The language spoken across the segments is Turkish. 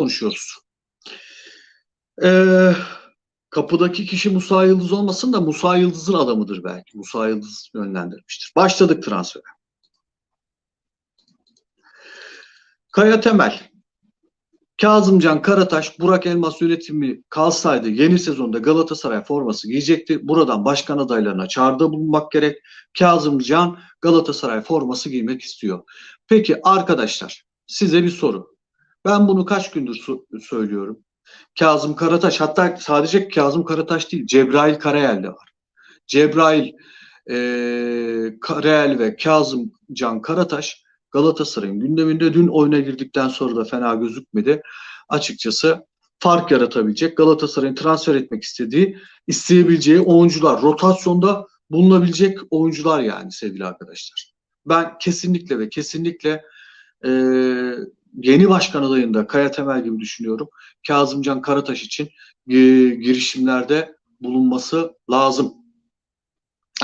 konuşuyoruz. Ee, kapıdaki kişi Musa Yıldız olmasın da Musa Yıldız'ın adamıdır belki. Musa Yıldız yönlendirmiştir. Başladık transfere. Kaya Temel, Kazımcan Karataş, Burak Elmas yönetimi kalsaydı yeni sezonda Galatasaray forması giyecekti. Buradan başkan adaylarına çağrıda bulunmak gerek. Kazımcan Galatasaray forması giymek istiyor. Peki arkadaşlar size bir soru. Ben bunu kaç gündür so- söylüyorum. Kazım Karataş hatta sadece Kazım Karataş değil Cebrail Karayel de var. Cebrail e, Karayel ve Kazım Can Karataş Galatasaray'ın gündeminde dün oyuna girdikten sonra da fena gözükmedi. Açıkçası fark yaratabilecek Galatasaray'ın transfer etmek istediği, isteyebileceği oyuncular, rotasyonda bulunabilecek oyuncular yani sevgili arkadaşlar. Ben kesinlikle ve kesinlikle e, yeni başkan adayında Kaya Temel gibi düşünüyorum. Kazımcan Karataş için e, girişimlerde bulunması lazım.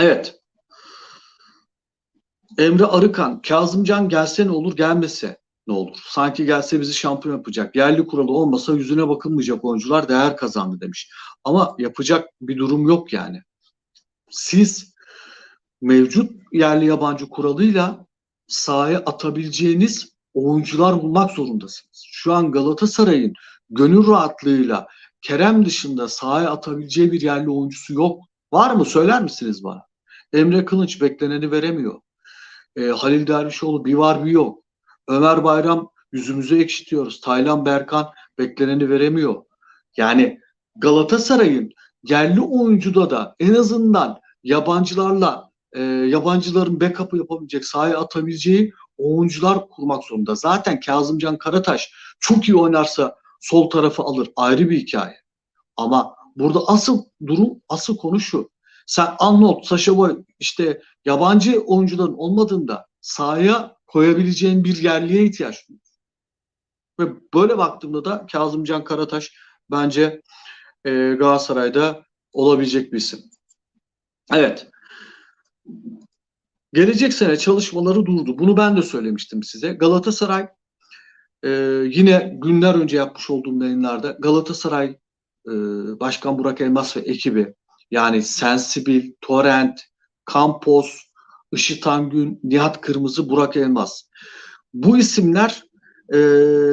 Evet. Emre Arıkan, Kazımcan gelse ne olur, gelmese ne olur? Sanki gelse bizi şampiyon yapacak. Yerli kuralı olmasa yüzüne bakılmayacak oyuncular değer kazandı demiş. Ama yapacak bir durum yok yani. Siz mevcut yerli yabancı kuralıyla sahaya atabileceğiniz oyuncular bulmak zorundasınız. Şu an Galatasaray'ın gönül rahatlığıyla Kerem dışında sahaya atabileceği bir yerli oyuncusu yok. Var mı? Söyler misiniz bana? Emre Kılıç bekleneni veremiyor. E, Halil Dervişoğlu bir var bir yok. Ömer Bayram yüzümüzü ekşitiyoruz. Taylan Berkan bekleneni veremiyor. Yani Galatasaray'ın yerli oyuncuda da en azından yabancılarla e, yabancıların backup'ı yapabilecek, sahaya atabileceği oyuncular kurmak zorunda. Zaten Kazımcan Karataş çok iyi oynarsa sol tarafı alır. Ayrı bir hikaye. Ama burada asıl durum, asıl konu şu. Sen Arnold, Sasha Boy işte yabancı oyuncuların olmadığında sahaya koyabileceğin bir yerliye ihtiyaç duyuyor. Ve böyle baktığımda da Kazımcan Karataş bence e, Galatasaray'da olabilecek bir isim. Evet. Gelecek sene çalışmaları durdu. Bunu ben de söylemiştim size. Galatasaray e, yine günler önce yapmış olduğum yayınlarda Galatasaray e, Başkan Burak Elmas ve ekibi yani Sensibil, Torrent, Campos, Işıt Angün, Nihat Kırmızı, Burak Elmas. Bu isimler e,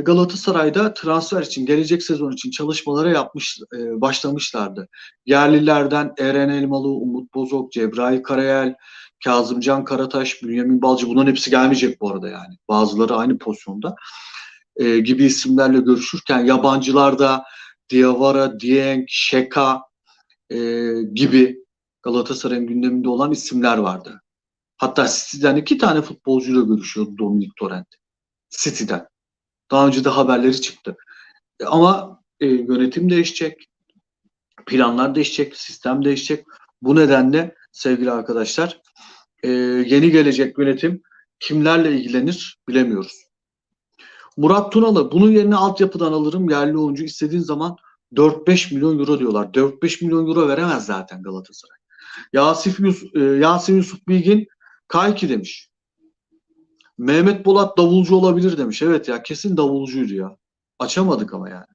Galatasaray'da transfer için, gelecek sezon için çalışmalara yapmış, e, başlamışlardı. Yerlilerden Eren Elmalı, Umut Bozok, Cebrail Karayel, Kazımcan Karataş, Bünyamin Balcı bunların hepsi gelmeyecek bu arada yani. Bazıları aynı pozisyonda e, gibi isimlerle görüşürken yabancılar da Diawara, Dieng, Şeka e, gibi Galatasaray'ın gündeminde olan isimler vardı. Hatta City'den iki tane futbolcuyla görüşüyordu Dominik Torrent. City'den. Daha önce de haberleri çıktı. E, ama e, yönetim değişecek, planlar değişecek, sistem değişecek. Bu nedenle sevgili arkadaşlar e, yeni gelecek yönetim kimlerle ilgilenir bilemiyoruz. Murat Tunalı bunun yerine altyapıdan alırım yerli oyuncu istediğin zaman 4-5 milyon euro diyorlar. 4-5 milyon euro veremez zaten Galatasaray. Yasif Yusuf, e, Yasin Yusuf Bilgin Kayki demiş. Mehmet Bolat davulcu olabilir demiş. Evet ya kesin davulcuydu ya. Açamadık ama yani.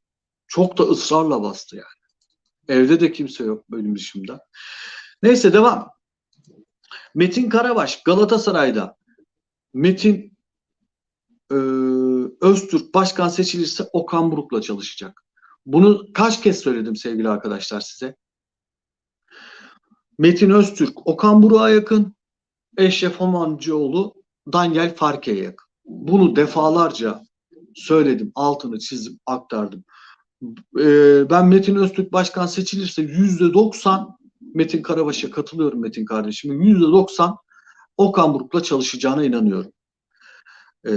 Çok da ısrarla bastı yani. Evde de kimse yok benim dışımda. Neyse devam. Metin Karabaş Galatasaray'da Metin e, Öztürk başkan seçilirse Okan Buruk'la çalışacak. Bunu kaç kez söyledim sevgili arkadaşlar size. Metin Öztürk Okan Buruk'a yakın. Eşref Homancıoğlu Daniel Farke'ye yakın. Bunu defalarca söyledim, altını çizdim, aktardım. Ee, ben Metin Öztürk başkan seçilirse yüzde doksan Metin Karabaş'a katılıyorum Metin. Yüzde doksan Okan Buruk'la çalışacağına inanıyorum. Ee,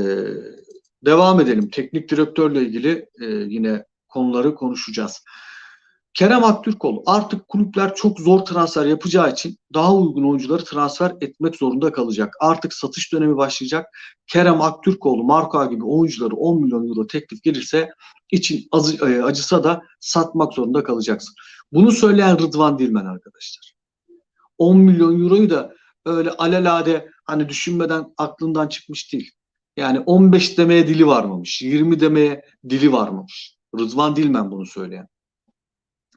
devam edelim. Teknik direktörle ilgili e, yine konuları konuşacağız. Kerem Aktürkoğlu artık kulüpler çok zor transfer yapacağı için daha uygun oyuncuları transfer etmek zorunda kalacak. Artık satış dönemi başlayacak. Kerem Aktürkoğlu, Marco gibi oyuncuları 10 milyon euro teklif gelirse için acı, acısa da satmak zorunda kalacaksın. Bunu söyleyen Rıdvan Dilmen arkadaşlar. 10 milyon euroyu da öyle alelade hani düşünmeden aklından çıkmış değil. Yani 15 demeye dili varmamış, 20 demeye dili varmamış. Rıdvan Dilmen bunu söyleyen.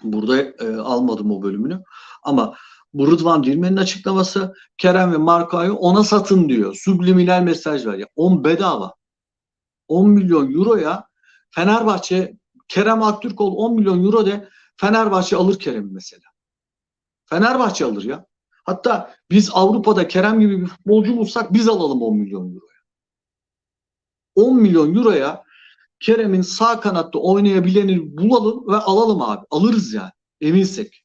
Burada e, almadım o bölümünü. Ama bu Rıdvan Dilmen'in açıklaması Kerem ve Marka'yı ona satın diyor. Subliminal mesaj var. Ya 10 bedava. 10 milyon euroya Fenerbahçe Kerem Aktürkoğlu 10 milyon euro de Fenerbahçe alır Kerem'i mesela. Fenerbahçe alır ya. Hatta biz Avrupa'da Kerem gibi bir futbolcu bulsak biz alalım 10 milyon euroya. 10 milyon euroya Kerem'in sağ kanatta oynayabileni bulalım ve alalım abi. Alırız yani. Eminsek.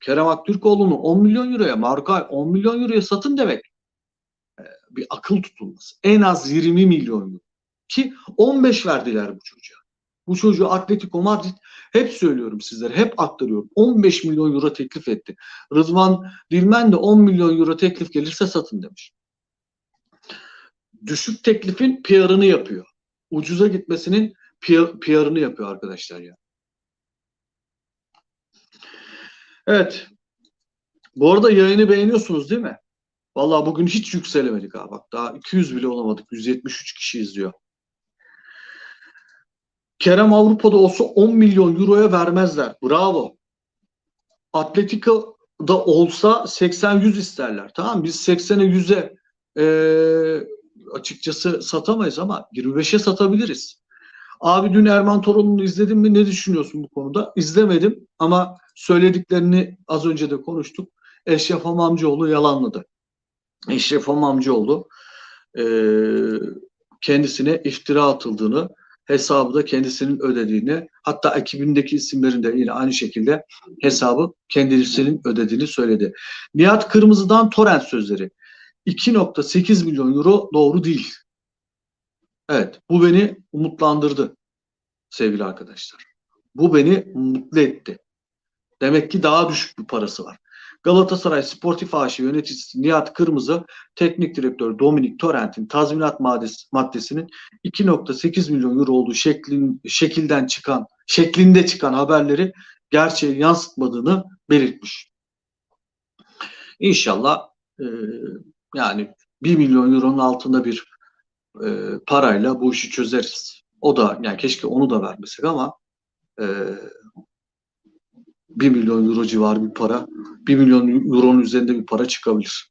Kerem Aktürkoğlu'nu 10 milyon euroya, Marka 10 milyon euroya satın demek e, bir akıl tutulması. En az 20 milyon euro. Ki 15 verdiler bu çocuğa. Bu çocuğu Atletico Madrid hep söylüyorum sizlere, hep aktarıyorum. 15 milyon euro teklif etti. Rıdvan Dilmen de 10 milyon euro teklif gelirse satın demiş. Düşük teklifin PR'ını yapıyor. Ucuza gitmesinin PR'ını yapıyor arkadaşlar ya. Evet. Bu arada yayını beğeniyorsunuz değil mi? Vallahi bugün hiç yükselemedik ha. Bak daha 200 bile olamadık. 173 kişi izliyor. Kerem Avrupa'da olsa 10 milyon euroya vermezler. Bravo. Atletico'da olsa 80-100 isterler. Tamam biz 80'e 100'e e, açıkçası satamayız ama 25'e satabiliriz. Abi dün Erman Torun'u izledin mi? Ne düşünüyorsun bu konuda? İzlemedim ama söylediklerini az önce de konuştuk. Eşref Hamamcıoğlu yalanladı. Eşref Hamamcıoğlu e, kendisine iftira atıldığını, hesabı da kendisinin ödediğini, hatta ekibindeki isimlerin de yine aynı şekilde hesabı kendisinin ödediğini söyledi. Nihat Kırmızı'dan torrent sözleri. 2.8 milyon euro doğru değil. Evet, bu beni umutlandırdı sevgili arkadaşlar. Bu beni mutlu etti. Demek ki daha düşük bir parası var. Galatasaray Sportif AŞ yöneticisi Nihat Kırmızı, teknik direktör Dominik Torrent'in tazminat maddesi, maddesinin 2.8 milyon euro olduğu şeklin, şekilden çıkan, şeklinde çıkan haberleri gerçeği yansıtmadığını belirtmiş. İnşallah e, yani 1 milyon euronun altında bir e, parayla bu işi çözeriz. O da yani keşke onu da vermesek ama e, 1 milyon euro civarı bir para, 1 milyon euronun üzerinde bir para çıkabilir.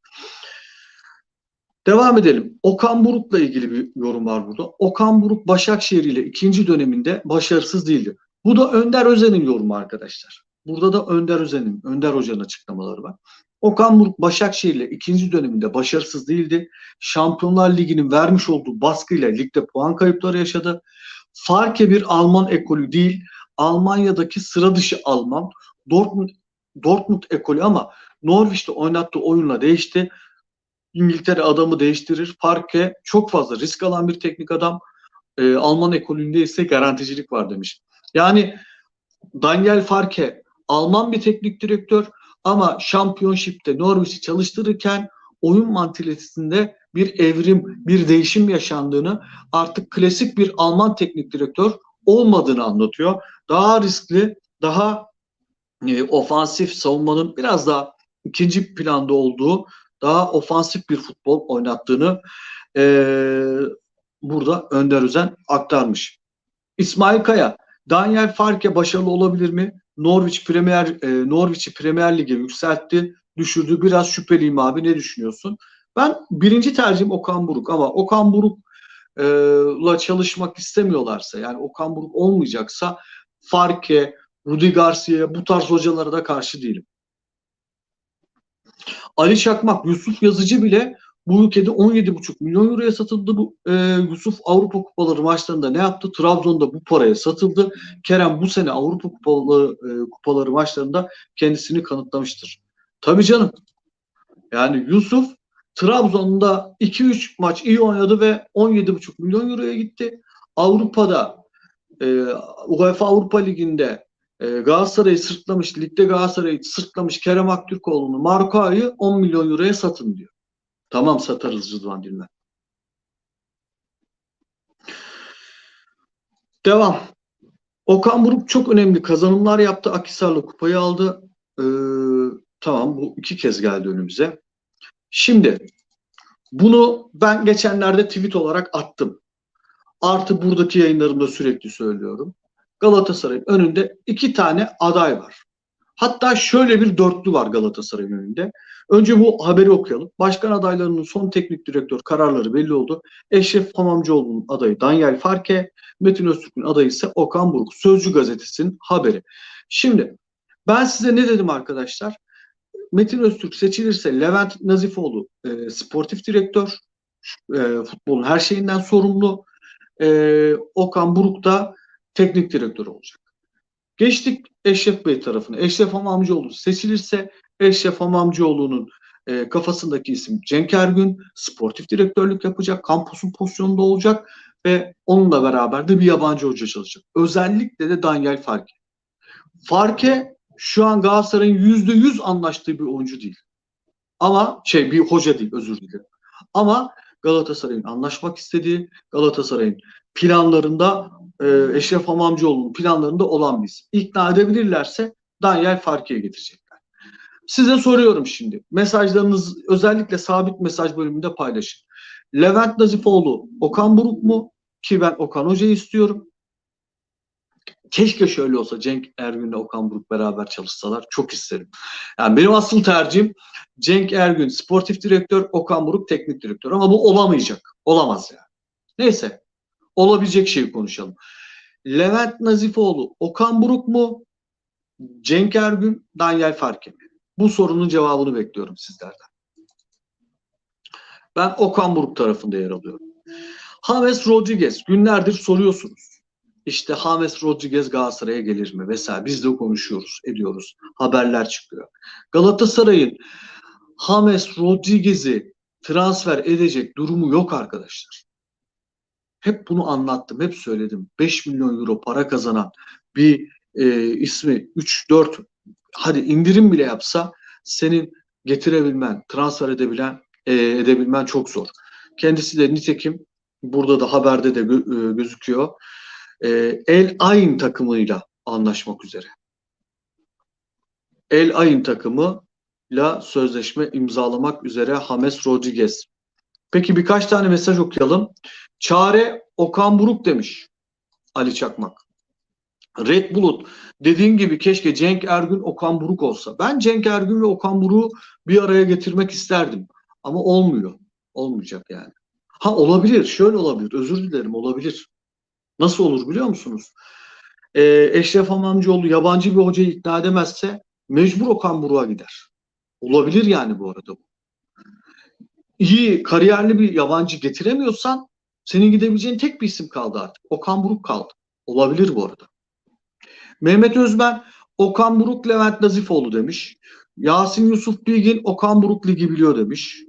Devam edelim. Okan Buruk'la ilgili bir yorum var burada. Okan Buruk Başakşehir ile ikinci döneminde başarısız değildi. Bu da Önder Özen'in yorumu arkadaşlar. Burada da Önder Özen'in, Önder Hoca'nın açıklamaları var. Okan Buruk Başakşehir ile ikinci döneminde başarısız değildi. Şampiyonlar Ligi'nin vermiş olduğu baskıyla ligde puan kayıpları yaşadı. Farke bir Alman ekolü değil, Almanya'daki sıra dışı Alman. Dortmund, Dortmund ekolü ama Norwich'te oynattığı oyunla değişti. İngiltere adamı değiştirir. Farke çok fazla risk alan bir teknik adam. E, Alman ekolünde ise garanticilik var demiş. Yani Daniel Farke Alman bir teknik direktör ama Championship'te Norwich'i çalıştırırken oyun mantalitesinde bir evrim, bir değişim yaşandığını, artık klasik bir Alman teknik direktör olmadığını anlatıyor. Daha riskli, daha e, ofansif savunmanın biraz daha ikinci planda olduğu, daha ofansif bir futbol oynattığını e, burada Önder Özen aktarmış. İsmail Kaya, Daniel Farke başarılı olabilir mi? Norwich Premier e, Norwich'i Premier Lig'e yükseltti, düşürdü. Biraz şüpheliyim abi. Ne düşünüyorsun? Ben birinci tercihim Okan Buruk ama Okan Buruk'la çalışmak istemiyorlarsa yani Okan Buruk olmayacaksa Farke, Rudi Garcia bu tarz hocalara da karşı değilim. Ali Çakmak, Yusuf Yazıcı bile bu ülkede 17,5 milyon euroya satıldı. Bu e, Yusuf Avrupa Kupaları maçlarında ne yaptı? Trabzon'da bu paraya satıldı. Kerem bu sene Avrupa Kupaları, e, Kupaları maçlarında kendisini kanıtlamıştır. Tabii canım. Yani Yusuf Trabzon'da 2-3 maç iyi oynadı ve 17,5 milyon euroya gitti. Avrupa'da e, UEFA Avrupa Ligi'nde e, Galatasaray'ı sırtlamış, ligde Galatasaray'ı sırtlamış Kerem Aktürkoğlu'nu Marko'yu 10 milyon euroya satın diyor. Tamam satarız Rıdvan Dilmen. Devam. Okan Buruk çok önemli kazanımlar yaptı. Akisar'la kupayı aldı. Ee, tamam bu iki kez geldi önümüze. Şimdi bunu ben geçenlerde tweet olarak attım. Artı buradaki yayınlarımda sürekli söylüyorum. Galatasaray'ın önünde iki tane aday var. Hatta şöyle bir dörtlü var Galatasaray'ın önünde. Önce bu haberi okuyalım. Başkan adaylarının son teknik direktör kararları belli oldu. Eşref Hamamcıoğlu'nun adayı Daniel Farke, Metin Öztürk'ün adayı ise Okan Buruk. Sözcü gazetesinin haberi. Şimdi ben size ne dedim arkadaşlar? Metin Öztürk seçilirse Levent Nazifoğlu e, sportif direktör, e, futbolun her şeyinden sorumlu. E, Okan Buruk da teknik direktör olacak. Geçtik Eşref Bey tarafına. Eşref Hamamcıoğlu seçilirse Eşref Hamamcıoğlu'nun e, kafasındaki isim Cenk Ergün sportif direktörlük yapacak, kampüsün pozisyonunda olacak ve onunla beraber de bir yabancı hoca çalışacak. Özellikle de Daniel Farke. Farke şu an Galatasaray'ın yüzde yüz anlaştığı bir oyuncu değil. Ama şey bir hoca değil özür dilerim. Ama Galatasaray'ın anlaşmak istediği, Galatasaray'ın planlarında e, Eşref Hamamcıoğlu'nun planlarında olan biz. İkna edebilirlerse Daniel Farke'ye getirecekler. Size soruyorum şimdi. Mesajlarınız özellikle sabit mesaj bölümünde paylaşın. Levent Nazifoğlu, Okan Buruk mu? Ki ben Okan Hoca'yı istiyorum. Keşke şöyle olsa Cenk Ergün'le Okan Buruk beraber çalışsalar. Çok isterim. Yani benim asıl tercihim Cenk Ergün sportif direktör, Okan Buruk teknik direktör. Ama bu olamayacak. Olamaz yani. Neyse. Olabilecek şeyi konuşalım. Levent Nazifoğlu, Okan Buruk mu? Cenk Ergün, Daniel Farke mi? Bu sorunun cevabını bekliyorum sizlerden. Ben Okan Buruk tarafında yer alıyorum. James Rodriguez günlerdir soruyorsunuz. İşte James Rodriguez Galatasaray'a gelir mi vesaire. Biz de konuşuyoruz, ediyoruz. Haberler çıkıyor. Galatasaray'ın James Rodriguez'i transfer edecek durumu yok arkadaşlar. Hep bunu anlattım, hep söyledim. 5 milyon euro para kazanan bir e, ismi 3-4 hadi indirim bile yapsa senin getirebilmen, transfer edebilen e, edebilmen çok zor. Kendisi de nitekim burada da haberde de gö- e, gözüküyor. E, El Ain takımıyla anlaşmak üzere. El Ain takımıyla sözleşme imzalamak üzere James Rodriguez. Peki birkaç tane mesaj okuyalım. Çare Okan Buruk demiş Ali Çakmak. Red Bulut dediğin gibi keşke Cenk Ergün Okan Buruk olsa. Ben Cenk Ergün ve Okan Buruk'u bir araya getirmek isterdim. Ama olmuyor. Olmayacak yani. Ha olabilir. Şöyle olabilir. Özür dilerim olabilir. Nasıl olur biliyor musunuz? Ee, Eşref Hamamcıoğlu yabancı bir hocayı ikna edemezse mecbur Okan Buruk'a gider. Olabilir yani bu arada bu. İyi, kariyerli bir yabancı getiremiyorsan senin gidebileceğin tek bir isim kaldı artık. Okan Buruk kaldı. Olabilir bu arada. Mehmet Özben Okan Buruk Levent Nazifoğlu demiş. Yasin Yusuf Bilgin Okan Buruk ligi biliyor demiş.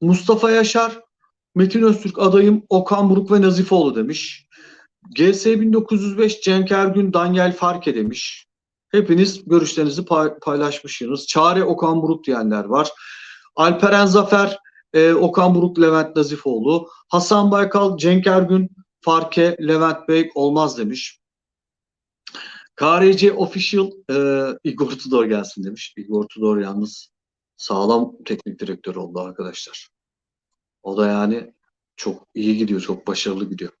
Mustafa Yaşar Metin Öztürk adayım Okan Buruk ve Nazifoğlu demiş. GS 1905 Cenk Ergün Daniel Farke demiş. Hepiniz görüşlerinizi paylaşmışsınız. Çare Okan Buruk diyenler var. Alperen Zafer e, Okan Buruk Levent Nazifoğlu. Hasan Baykal Cenk Ergün Farke Levent Bey olmaz demiş. KRC Official e, Igor Tudor gelsin demiş. Igor Tudor yalnız sağlam teknik direktör oldu arkadaşlar. O da yani çok iyi gidiyor, çok başarılı gidiyor.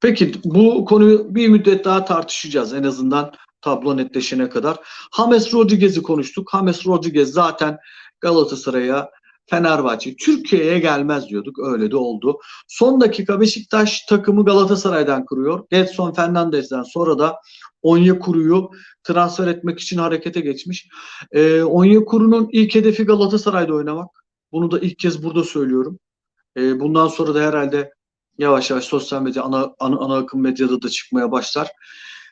Peki bu konuyu bir müddet daha tartışacağız en azından tablo netleşene kadar. James Rodriguez'i konuştuk. James Rodriguez zaten Galatasaray'a Fenerbahçe Türkiye'ye gelmez diyorduk. Öyle de oldu. Son dakika Beşiktaş takımı Galatasaray'dan kuruyor. Gedson Fernandez'den sonra da Onyekuru'yu transfer etmek için harekete geçmiş. E, Onyekuru'nun ilk hedefi Galatasaray'da oynamak. Bunu da ilk kez burada söylüyorum. E, bundan sonra da herhalde yavaş yavaş sosyal medya, ana, ana, ana akım medyada da çıkmaya başlar.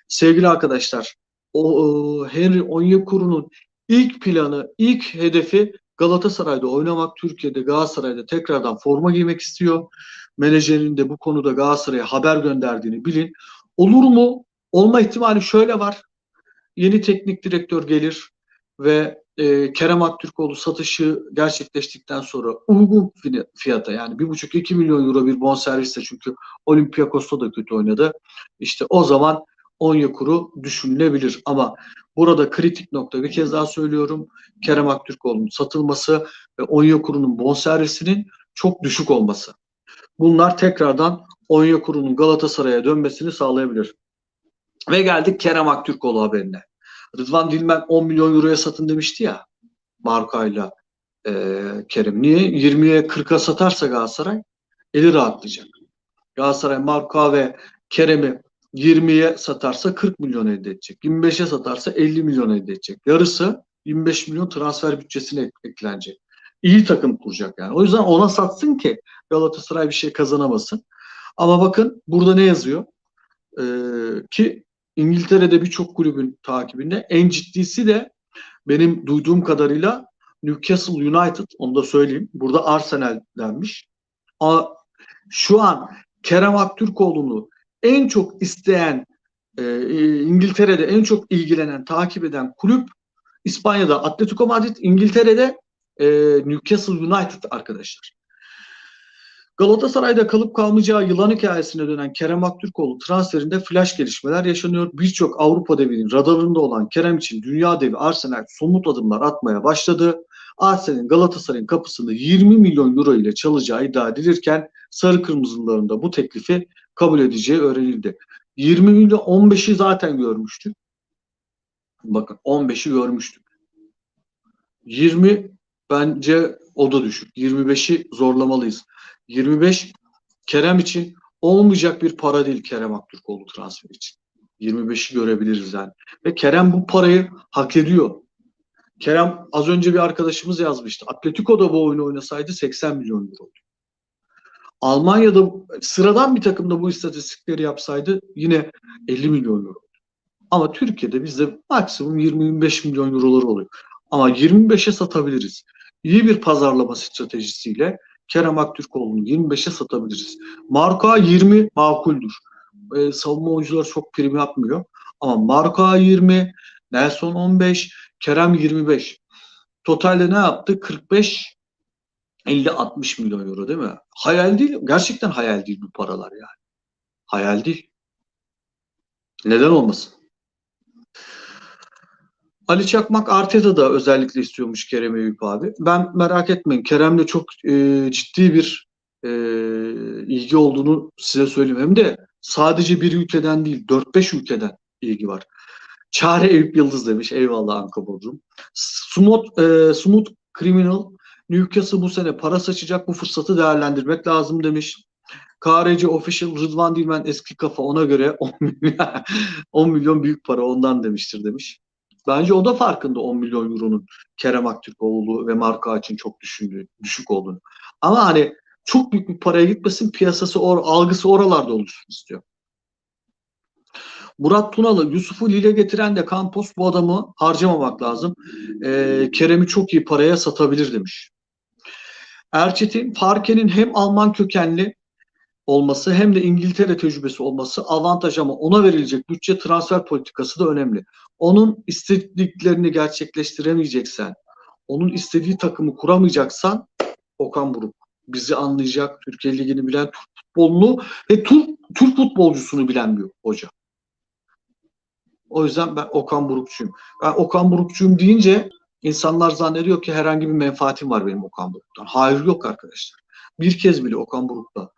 Sevgili arkadaşlar, o, o Henry Onyekuru'nun ilk planı, ilk hedefi Galatasaray'da oynamak, Türkiye'de Galatasaray'da tekrardan forma giymek istiyor. Menajerin de bu konuda Galatasaray'a haber gönderdiğini bilin. Olur mu? Olma ihtimali şöyle var. Yeni teknik direktör gelir ve e, Kerem Aktürkoğlu satışı gerçekleştikten sonra uygun fiyata yani 1,5-2 milyon euro bir bonservisle çünkü Olympiakos'ta da kötü oynadı. İşte o zaman Onyekuru düşünülebilir ama burada kritik nokta bir kez daha söylüyorum. Kerem Aktürkoğlu'nun satılması ve Onyekuru'nun bonservisinin çok düşük olması. Bunlar tekrardan Onyekuru'nun Galatasaray'a dönmesini sağlayabilir. Ve geldik Kerem Aktürkoğlu haberine. Rıdvan Dilmen 10 milyon euroya satın demişti ya Marka'yla e, Kerem. Niye? 20'ye 40'a satarsa Galatasaray eli rahatlayacak. Galatasaray Marka ve Kerem'i 20'ye satarsa 40 milyon elde edecek. 25'e satarsa 50 milyon elde edecek. Yarısı 25 milyon transfer bütçesine eklenecek. İyi takım kuracak yani. O yüzden ona satsın ki Galatasaray bir şey kazanamasın. Ama bakın burada ne yazıyor? Ee, ki İngiltere'de birçok kulübün takibinde en ciddisi de benim duyduğum kadarıyla Newcastle United onu da söyleyeyim. Burada Arsenal denmiş. Ama şu an Kerem Aktürkoğlu'nu en çok isteyen e, İngiltere'de en çok ilgilenen, takip eden kulüp İspanya'da Atletico Madrid, İngiltere'de e, Newcastle United arkadaşlar. Galatasaray'da kalıp kalmayacağı yılan hikayesine dönen Kerem Aktürkoğlu transferinde flash gelişmeler yaşanıyor. Birçok Avrupa devinin radarında olan Kerem için dünya devi Arsenal somut adımlar atmaya başladı. Arsenal'in Galatasaray'ın kapısında 20 milyon euro ile çalacağı iddia edilirken sarı kırmızıların da bu teklifi kabul edeceği öğrenildi. 20 milyon 15'i zaten görmüştük. Bakın 15'i görmüştük. 20 bence o da düşük. 25'i zorlamalıyız. 25 Kerem için olmayacak bir para değil Kerem Aktürkoğlu transfer için. 25'i görebiliriz yani. Ve Kerem bu parayı hak ediyor. Kerem az önce bir arkadaşımız yazmıştı. Atletico'da bu oyunu oynasaydı 80 milyon euro. Almanya'da sıradan bir takımda bu istatistikleri yapsaydı yine 50 milyon euro. Ama Türkiye'de bizde maksimum 20-25 milyon eurolar oluyor. Ama 25'e satabiliriz. İyi bir pazarlama stratejisiyle Kerem Aktürkoğlu'nu 25'e satabiliriz. Marka 20 makuldür. Ee, savunma oyuncuları çok prim yapmıyor. Ama Marka 20, Nelson 15, Kerem 25. Totalde ne yaptı? 45 50-60 milyon euro değil mi? Hayal değil. Gerçekten hayal değil bu paralar yani. Hayal değil. Neden olmasın? Ali Çakmak Arteta da özellikle istiyormuş Kerem Eyüp abi. Ben merak etmeyin Kerem'le çok e, ciddi bir e, ilgi olduğunu size söyleyeyim. Hem de sadece bir ülkeden değil 4-5 ülkeden ilgi var. Çare Eyüp Yıldız demiş. Eyvallah Anka Bodrum. Smooth, e, Smooth Criminal Newcastle bu sene para saçacak bu fırsatı değerlendirmek lazım demiş. KRC Official Rıdvan Dilmen eski kafa ona göre 10 milyon, 10 milyon büyük para ondan demiştir demiş. Bence o da farkında 10 milyon euronun Kerem Aktürkoğlu ve marka için çok düşündüğü, düşük olduğunu. Ama hani çok büyük bir paraya gitmesin piyasası or, algısı oralarda oluşsun istiyor. Murat Tunalı, Yusuf'u Lille getiren de Campos bu adamı harcamamak lazım. Ee, Kerem'i çok iyi paraya satabilir demiş. Erçetin, Parke'nin hem Alman kökenli olması hem de İngiltere tecrübesi olması avantaj ama ona verilecek bütçe transfer politikası da önemli. Onun istediklerini gerçekleştiremeyeceksen, onun istediği takımı kuramayacaksan Okan Buruk bizi anlayacak, Türkiye Ligi'ni bilen, Türk futbolunu ve Türk, Türk futbolcusunu bilen bir hoca. O yüzden ben Okan Burukçuyum. Ben Okan Burukçuyum deyince insanlar zannediyor ki herhangi bir menfaatim var benim Okan Buruk'tan. Hayır yok arkadaşlar. Bir kez bile Okan Buruk'la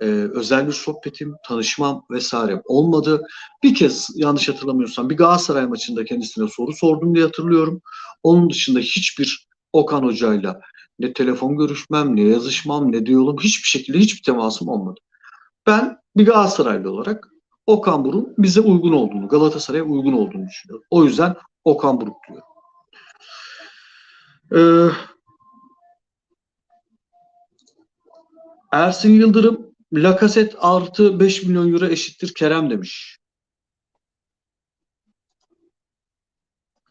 e, özel bir sohbetim, tanışmam vesaire olmadı. Bir kez yanlış hatırlamıyorsam bir Galatasaray maçında kendisine soru sordum diye hatırlıyorum. Onun dışında hiçbir Okan Hoca'yla ne telefon görüşmem, ne yazışmam, ne diyalogum hiçbir şekilde hiçbir temasım olmadı. Ben bir Galatasaraylı olarak Okan Buruk'un bize uygun olduğunu, Galatasaray'a uygun olduğunu düşünüyorum. O yüzden Okan Buruk diyorum. Ee, Ersin Yıldırım Lakaset artı 5 milyon euro eşittir Kerem demiş.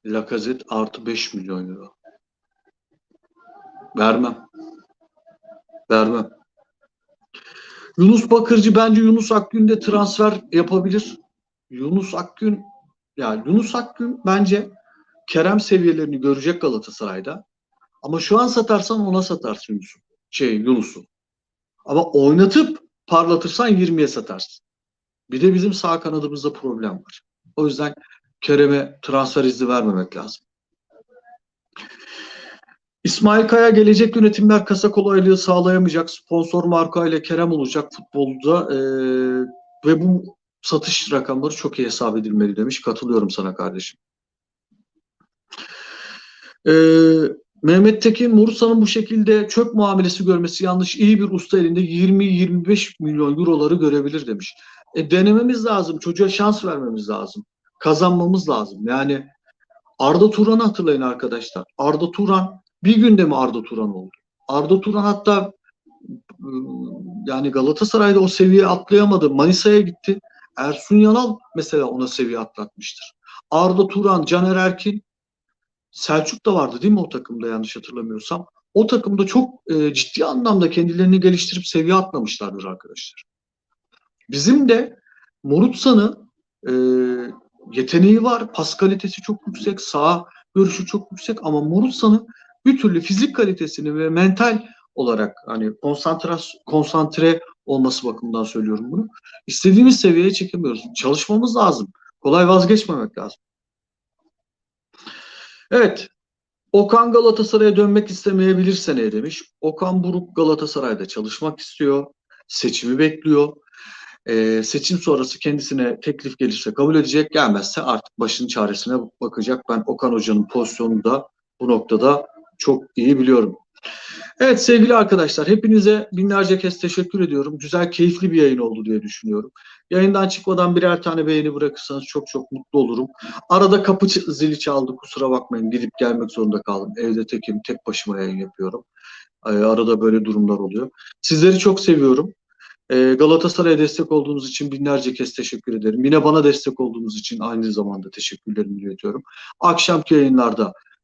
Lakazet artı 5 milyon euro. Vermem. Vermem. Yunus Bakırcı bence Yunus Akgün de transfer yapabilir. Yunus Akgün yani Yunus Akgün bence Kerem seviyelerini görecek Galatasaray'da. Ama şu an satarsan ona satarsın Yunus'u. Şey Yunus'u. Ama oynatıp parlatırsan 20'ye satarsın. Bir de bizim sağ kanadımızda problem var. O yüzden Kerem'e transfer izni vermemek lazım. İsmail Kaya gelecek yönetimler kasa kolaylığı sağlayamayacak. Sponsor marka ile Kerem olacak futbolda. Ee, ve bu satış rakamları çok iyi hesap edilmeli demiş. Katılıyorum sana kardeşim. Ee, Mehmet Tekin Morutsa'nın bu şekilde çöp muamelesi görmesi yanlış. İyi bir usta elinde 20-25 milyon euroları görebilir demiş. E, denememiz lazım. Çocuğa şans vermemiz lazım. Kazanmamız lazım. Yani Arda Turan'ı hatırlayın arkadaşlar. Arda Turan bir günde mi Arda Turan oldu? Arda Turan hatta ıı, yani Galatasaray'da o seviye atlayamadı. Manisa'ya gitti. Ersun Yanal mesela ona seviye atlatmıştır. Arda Turan, Caner Erkin, Selçuk da vardı değil mi o takımda yanlış hatırlamıyorsam. O takımda çok e, ciddi anlamda kendilerini geliştirip seviye atlamışlardır arkadaşlar. Bizim de Morutsa'nın e, yeteneği var, pas kalitesi çok yüksek, sağ görüşü çok yüksek ama Morutsa'nın bir türlü fizik kalitesini ve mental olarak hani konsantras konsantre olması bakımından söylüyorum bunu. İstediğimiz seviyeye çekemiyoruz. Çalışmamız lazım. Kolay vazgeçmemek lazım. Evet. Okan Galatasaray'a dönmek istemeyebilir seneye demiş. Okan Buruk Galatasaray'da çalışmak istiyor. Seçimi bekliyor. Ee, seçim sonrası kendisine teklif gelirse kabul edecek. Gelmezse artık başının çaresine bakacak. Ben Okan Hoca'nın pozisyonunu da bu noktada çok iyi biliyorum. Evet sevgili arkadaşlar hepinize binlerce kez teşekkür ediyorum. Güzel, keyifli bir yayın oldu diye düşünüyorum. Yayından çıkmadan birer tane beğeni bırakırsanız çok çok mutlu olurum. Arada kapı zili çaldı kusura bakmayın gidip gelmek zorunda kaldım. Evde tekim, tek başıma yayın yapıyorum. Arada böyle durumlar oluyor. Sizleri çok seviyorum. Galatasaray'a destek olduğunuz için binlerce kez teşekkür ederim. Yine bana destek olduğunuz için aynı zamanda teşekkürlerimi iletiyorum. Akşamki yayınlarda ee,